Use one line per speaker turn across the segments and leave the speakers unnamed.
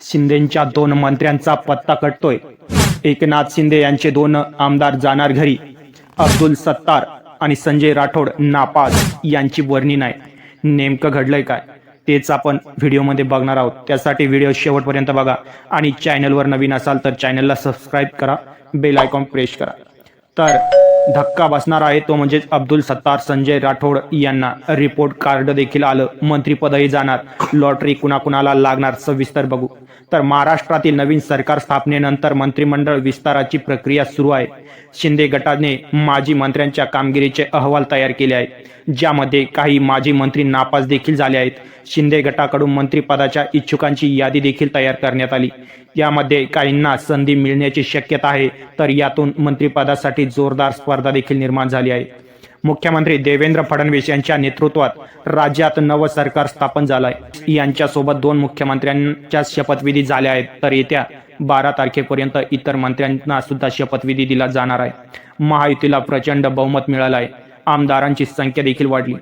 शिंदेच्या दोन मंत्र्यांचा पत्ता कटतोय. एकनाथ शिंदे यांचे दोन आमदार जाणार घरी. अब्दुल सत्तार आणि संजय राठोड नापास यांची वर्णी नाही. नेमकं घडलंय काय? तेच आपण व्हिडिओमध्ये बघणार आहोत. त्यासाठी व्हिडिओ शेवटपर्यंत बघा आणि चॅनलवर नवीन असाल तर चॅनलला सबस्क्राईब करा बेल आयकॉन प्रेस करा. तर धक्का बसणार आहे तो म्हणजेच अब्दुल सत्तार संजय राठोड यांना. रिपोर्ट कार्ड देखील आलं. मंत्रीपदही जाणार. लॉटरी कुणाकुणाला लागणार सविस्तर बघू. तर महाराष्ट्रातील नवीन सरकार स्थापनेनंतर मंत्रिमंडळ विस्ताराची प्रक्रिया सुरू आहे. शिंदे गटाने माजी मंत्र्यांच्या कामगिरीचे अहवाल तयार केले आहेत. ज्यामध्ये काही माजी मंत्री नापास देखील झाले आहेत. शिंदे गटाकडून मंत्रिपदाच्या इच्छुकांची यादी देखील तयार करण्यात आली. यामध्ये काहींना संधी मिळण्याची शक्यता आहे. तर यातून मंत्रिपदासाठी जोरदार स्पर्धा देखील निर्माण झाली आहे. मुख्यमंत्री देवेंद्र फडणवीस यांच्या नेतृत्वात राज्यात नवं सरकार स्थापन झालं आहे यांच्यासोबत दोन मुख्यमंत्र्यांच्या शपथविधी झाल्या आहेत तर येत्या बारा तारखेपर्यंत इतर मंत्र्यांना सुद्धा शपथविधी दिला जाणार आहे. महायुतीला प्रचंड बहुमत मिळालं आहे आमदारांची संख्या देखील वाढली.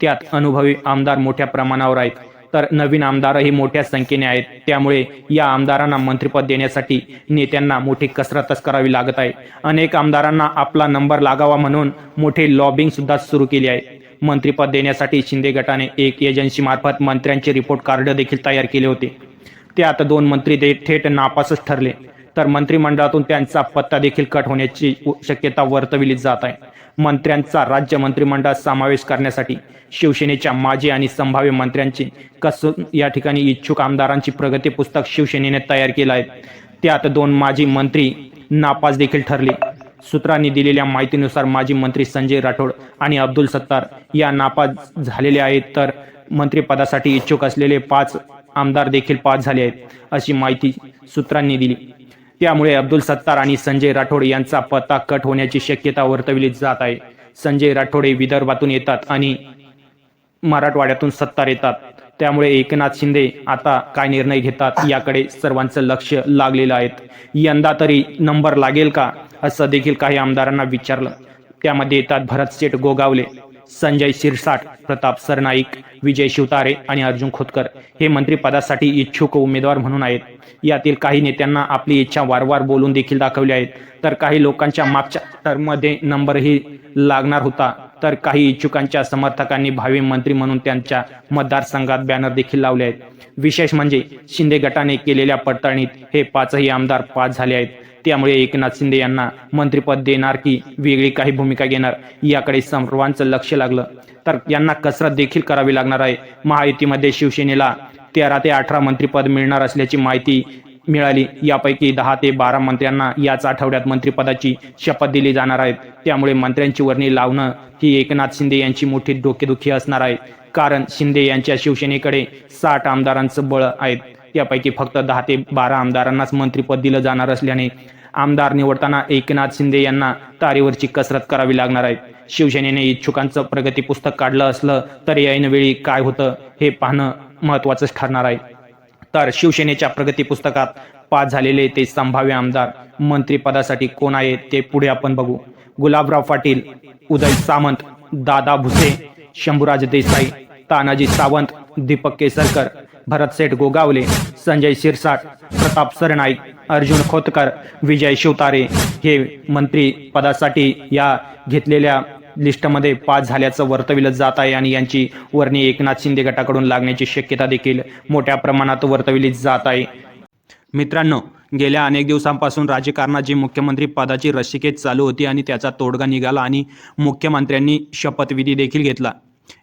त्यात अनुभवी आमदार मोठ्या प्रमाणावर आहेत. तर नवीन आमदारही मोठ्या संख्येने आहेत. त्यामुळे या आमदारांना मंत्रिपद देण्यासाठी नेत्यांना मोठी कसरतच करावी लागत आहे. अनेक आमदारांना आपला नंबर लागावा म्हणून मोठे लॉबिंग सुद्धा सुरू केली आहे. मंत्रिपद देण्यासाठी शिंदे गटाने एक एजन्सी मार्फत मंत्र्यांचे रिपोर्ट कार्ड देखील तयार केले होते. त्यात दोन मंत्री दे थेट नापासच ठरले. तर मंत्रिमंडळातून त्यांचा पत्ता देखील कट होण्याची शक्यता वर्तविली जात आहे. मंत्र्यांचा राज्य मंत्रिमंडळात समावेश करण्यासाठी शिवसेनेच्या माजी आणि संभाव्य मंत्र्यांचे कसून या ठिकाणी इच्छुक आमदारांची प्रगती पुस्तक शिवसेनेने तयार केलं आहे. त्यात दोन माजी मंत्री नापास देखील ठरले. सूत्रांनी दिलेल्या माहितीनुसार माजी मंत्री संजय राठोड आणि अब्दुल सत्तार या नापास झालेले आहेत तर मंत्रिपदासाठी इच्छुक असलेले पाच आमदार देखील पास झाले आहेत अशी माहिती सूत्रांनी दिली. त्यामुळे अब्दुल सत्तार आणि संजय राठोड यांचा पत्ता कट होण्याची शक्यता वर्तवली जात आहे. संजय राठोडे विदर्भातून येतात आणि मराठवाड्यातून सत्तार येतात. त्यामुळे एकनाथ शिंदे आता काय निर्णय घेतात याकडे सर्वांचं लक्ष लागलेलं आहे. यंदा तरी नंबर लागेल का? असं देखील काही आमदारांना विचारलं. त्यामध्ये येतात भरत शेठ गोगावले. संजय शिरसाट प्रताप सरनाईक विजय शिवतारे आणि अर्जुन खोतकर हे मंत्रिपदासाठी इच्छुक उमेदवार म्हणून आहेत. यातील काही नेत्यांना आपली इच्छा वारंवार बोलून देखील दाखवली आहेत. तर काही लोकांच्या मागच्या टर्ममध्ये नंबरही लागणार होता. तर काही इच्छुकांच्या समर्थकांनी भावी मंत्री म्हणून त्यांच्या मतदारसंघात बॅनर देखील लावले आहेत. विशेष म्हणजे शिंदे गटाने केलेल्या पडताळणीत हे पाचही आमदार पास झाले आहेत. त्यामुळे एकनाथ शिंदे यांना मंत्रिपद देणार की वेगळी काही भूमिका घेणार याकडे सर्वांचं लक्ष लागलं. तर यांना कसरत देखील करावी लागणार आहे. महायुतीमध्ये शिवसेनेला तेरा ते अठरा मंत्रिपद मिळणार असल्याची माहिती मिळाली. यापैकी दहा ते बारा मंत्र्यांना याच आठवड्यात मंत्रिपदाची शपथ दिली जाणार आहेत त्यामुळे मंत्र्यांची वर्णी लावणं ही एकनाथ शिंदे यांची मोठी डोकेदुखी असणार आहे. कारण शिंदे यांच्या शिवसेनेकडे साठ आमदारांचं बळ आहेत. त्यापैकी फक्त दहा ते बारा आमदारांनाच मंत्रीपद दिलं जाणार असल्याने आमदार निवडताना एकनाथ शिंदे यांना तारेवरची कसरत करावी लागणार आहे. शिवसेनेने इच्छुकांचं प्रगती पुस्तक काढलं असलं तर ऐनवेळी काय होतं हे पाहणं महत्त्वाचंच ठरणार आहे. तर शिवसेनेच्या प्रगती पुस्तकात पास झालेले ते संभाव्य आमदार मंत्रिपदासाठी कोण आहेत ते पुढे आपण बघू. गुलाबराव पाटील उदय सामंत दादा भुसे शंभूराज देसाई तानाजी सावंत दीपक केसरकर भरतसेठ गोगावले संजय शिरसाट प्रताप सरनाईक अर्जुन खोतकर विजय शिवतारे हे मंत्री पदासाठी या घेतलेल्या लिस्टमध्ये पास झाल्याचं वर्तविलं जात आहे आणि यांची वर्णी एकनाथ शिंदे गटाकडून लागण्याची शक्यता देखील मोठ्या प्रमाणात वर्तविली जात आहे. मित्रांनो गेल्या अनेक दिवसांपासून राजकारणाची मुख्यमंत्री पदाची रस्सिकेत चालू होती आणि त्याचा तोडगा निघाला आणि मुख्यमंत्र्यांनी शपथविधी देखील घेतला.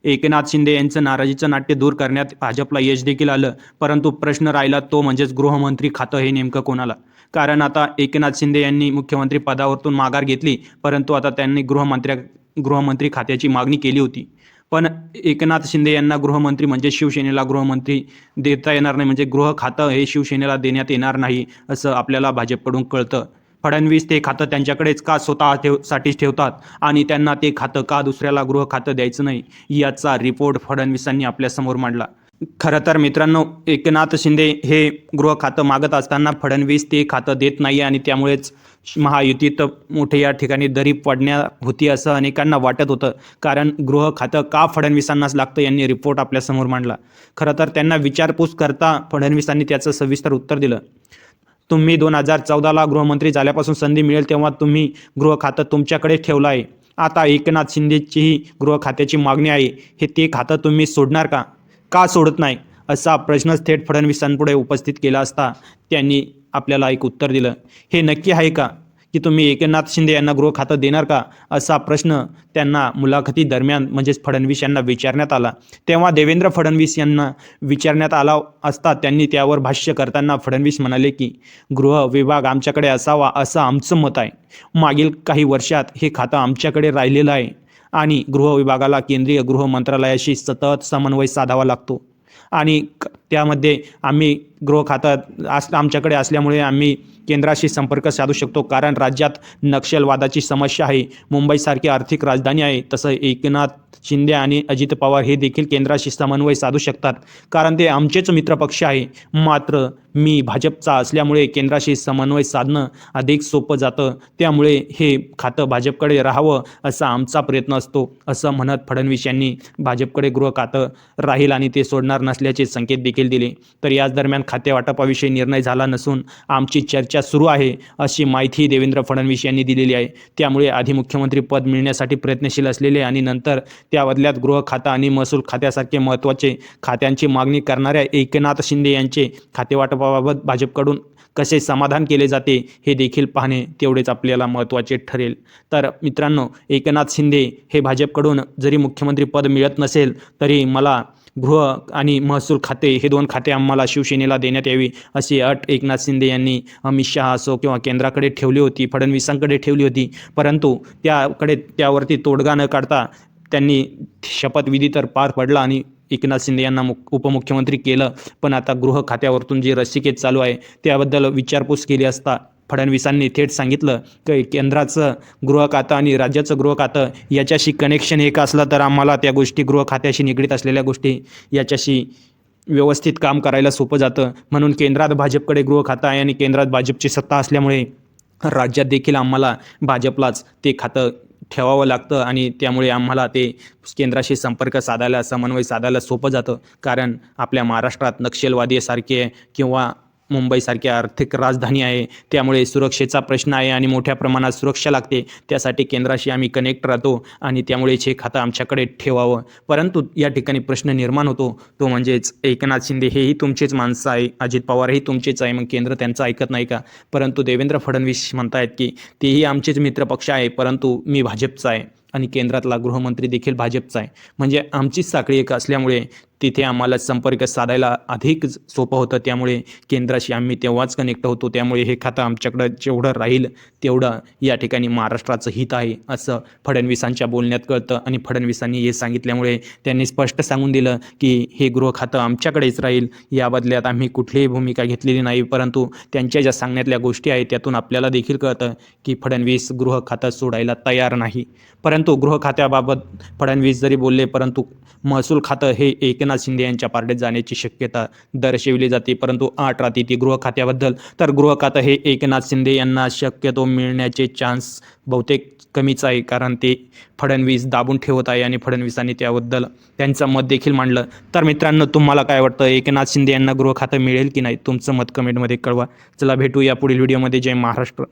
एकनाथ शिंदे यांचं नाराजीचं नाट्य दूर करण्यात भाजपला यश देखील आलं. परंतु प्रश्न राहिला तो म्हणजेच गृहमंत्री खातं हे नेमकं कोणाला? कारण आता एकनाथ शिंदे यांनी मुख्यमंत्री पदावरतून माघार घेतली परंतु आता त्यांनी गृहमंत्र्या गृहमंत्री खात्याची मागणी केली होती. पण एकनाथ शिंदे यांना गृहमंत्री म्हणजे शिवसेनेला गृहमंत्री देता येणार नाही म्हणजे गृह खातं हे शिवसेनेला देण्यात येणार नाही असं आपल्याला भाजपकडून कळतं. फडणवीस ते खातं त्यांच्याकडेच का स्वतः ठेव साठीच ठेवतात? आणि त्यांना ते खातं का दुसऱ्याला गृह खातं द्यायचं नाही? याचा रिपोर्ट फडणवीसांनी आपल्यासमोर मांडला. खरं तर मित्रांनो एकनाथ शिंदे हे गृह खातं मागत असताना फडणवीस ते खातं देत नाही आणि त्यामुळेच महायुतीत मोठे या ठिकाणी दरी पडण्या होती असं अनेकांना वाटत होतं. कारण गृह खातं का फडणवीसांनाच लागतं यांनी रिपोर्ट आपल्यासमोर मांडला. खरं तर त्यांना विचारपूस करता फडणवीसांनी त्याचं सविस्तर उत्तर दिलं. तुम्ही दोन हजार चौदाला गृहमंत्री झाल्यापासून संधी मिळेल तेव्हा तुम्ही गृह खातं तुमच्याकडे ठेवलं आहे. आता एकनाथ शिंदेचीही गृह खात्याची मागणी आहे. हे ते खातं तुम्ही सोडणार का? का सोडत नाही? असा प्रश्नच थेट फडणवीसांपुढे उपस्थित केला असता त्यांनी आपल्याला एक उत्तर दिलं. हे नक्की आहे का? की तुम्ही एकनाथ शिंदे यांना गृह खातं देणार का असा प्रश्न त्यांना मुलाखती दरम्यान म्हणजेच फडणवीस यांना विचारण्यात आला. तेव्हा देवेंद्र फडणवीस यांना विचारण्यात आला असता त्यांनी त्यावर भाष्य करताना फडणवीस म्हणाले की गृह विभाग आमच्याकडे असावा असं आमचं मत आहे. मागील काही वर्षात हे खातं आमच्याकडे राहिलेलं आहे आणि गृह विभागाला केंद्रीय गृह मंत्रालयाशी सतत समन्वय साधावा लागतो. आणि क- त्यामध्ये आम्ही गृह आस आमच्याकडे असल्यामुळे आम्ही केंद्राशी संपर्क साधू शकतो. कारण राज्यात नक्षलवादाची समस्या आहे. मुंबईसारखी आर्थिक राजधानी आहे. तसं एकनाथ शिंदे आणि अजित पवार हे देखील केंद्राशी समन्वय साधू शकतात. कारण ते आमचेच मित्रपक्ष आहे. मात्र मी भाजपचा असल्यामुळे केंद्राशी समन्वय साधणं अधिक सोपं जातं. त्यामुळे हे खातं भाजपकडे राहावं असा आमचा प्रयत्न असतो. असं म्हणत फडणवीस यांनी भाजपकडे गृह खातं राहील आणि ते सोडणार नसल्याचे संकेत देखील दिले. तर याच दरम्यान खाते वाटपाविषयी निर्णय झाला नसून आमची चर्चा सुरू आहे अशी माहिती देवेंद्र फडणवीस यांनी दिलेली आहे. त्यामुळे आधी मुख्यमंत्री पद मिळण्यासाठी प्रयत्नशील असलेले आणि नंतर त्या बदल्यात गृह खाता आणि महसूल खात्यासारखे महत्त्वाचे खात्यांची मागणी करणाऱ्या एकनाथ शिंदे यांचे खातेवाटपाबाबत भाजपकडून कसे समाधान केले जाते हे देखील पाहणे तेवढेच आपल्याला महत्त्वाचे ठरेल. तर मित्रांनो एकनाथ शिंदे हे भाजपकडून जरी मुख्यमंत्री पद मिळत नसेल तरी मला गृह आणि महसूल खाते हे दोन खाते आम्हाला शिवसेनेला देण्यात यावी अशी अट एकनाथ शिंदे यांनी अमित शहा असो किंवा केंद्राकडे ठेवली होती फडणवीसांकडे ठेवली होती. परंतु त्याकडे त्यावरती तोडगा न काढता त्यांनी शपथविधी तर पार पडला आणि एकनाथ शिंदे यांना मुख उपमुख्यमंत्री केलं. पण आता गृह खात्यावरतून जी रस्सीकेत चालू आहे त्याबद्दल विचारपूस केली असता फडणवीसांनी थेट सांगितलं की केंद्राचं गृह खातं आणि राज्याचं गृह खातं याच्याशी कनेक्शन एक असलं तर आम्हाला त्या गोष्टी गृह खात्याशी निगडीत असलेल्या गोष्टी याच्याशी व्यवस्थित काम करायला सोपं जातं. म्हणून केंद्रात भाजपकडे गृह खातं आहे आणि केंद्रात भाजपची सत्ता असल्यामुळे राज्यात देखील आम्हाला भाजपलाच ते खातं ठेवावं लागतं आणि त्यामुळे आम्हाला ते केंद्राशी संपर्क साधायला समन्वय साधायला सोपं जातं. कारण आपल्या महाराष्ट्रात नक्षलवादीसारखे किंवा मुंबईसारखी आर्थिक राजधानी आहे. त्यामुळे सुरक्षेचा प्रश्न आहे आणि मोठ्या प्रमाणात सुरक्षा लागते. त्यासाठी केंद्राशी आम्ही कनेक्ट राहतो आणि त्यामुळेच हे खातं आमच्याकडे ठेवावं. परंतु या ठिकाणी प्रश्न निर्माण होतो. तो म्हणजेच एकनाथ शिंदे हेही तुमचेच माणसं आहे. अजित पवारही तुमचेच आहे. मग केंद्र त्यांचं ऐकत नाही का? परंतु देवेंद्र फडणवीस म्हणतायत की तेही आमचेच मित्रपक्ष आहे. परंतु मी भाजपचा आहे. आणि केंद्रातला गृहमंत्री देखील भाजपचा आहे. म्हणजे आमचीच साखळी एक असल्यामुळे तिथे आम्हाला संपर्क साधायला अधिक सोपं होतं. त्यामुळे केंद्राशी आम्ही तेव्हाच कनेक्ट होतो. त्यामुळे हे खातं आमच्याकडं जेवढं राहील तेवढं या ठिकाणी महाराष्ट्राचं हित आहे असं फडणवीसांच्या बोलण्यात कळतं. आणि फडणवीसांनी हे सांगितल्यामुळे त्यांनी स्पष्ट सांगून दिलं की हे गृह खातं आमच्याकडेच राहील. या बदल्यात आम्ही कुठलीही भूमिका घेतलेली नाही. परंतु त्यांच्या ज्या सांगण्यातल्या गोष्टी आहेत त्यातून आपल्याला देखील कळतं की फडणवीस गृह खातं सोडायला तयार नाही. परंतु गृह खात्याबाबत फडणवीस जरी बोलले परंतु महसूल खातं हे एकनाथ शिंदे यांच्या पारड्यात जाण्याची शक्यता दर्शविली जाते. परंतु आठ राहते ती गृह खात्याबद्दल तर गृह खातं हे एकनाथ शिंदे यांना शक्यतो मिळण्याचे चान्स बहुतेक कमीच आहे कारण ते फडणवीस दाबून ठेवत आहे आणि फडणवीसांनी त्याबद्दल त्यांचं मत देखील मांडलं. तर मित्रांनो तुम्हाला काय वाटतं? एकनाथ शिंदे यांना गृह खातं मिळेल की नाही? तुमचं मत कमेंटमध्ये कळवा. चला भेटू या पुढील व्हिडिओमध्ये जय महाराष्ट्र.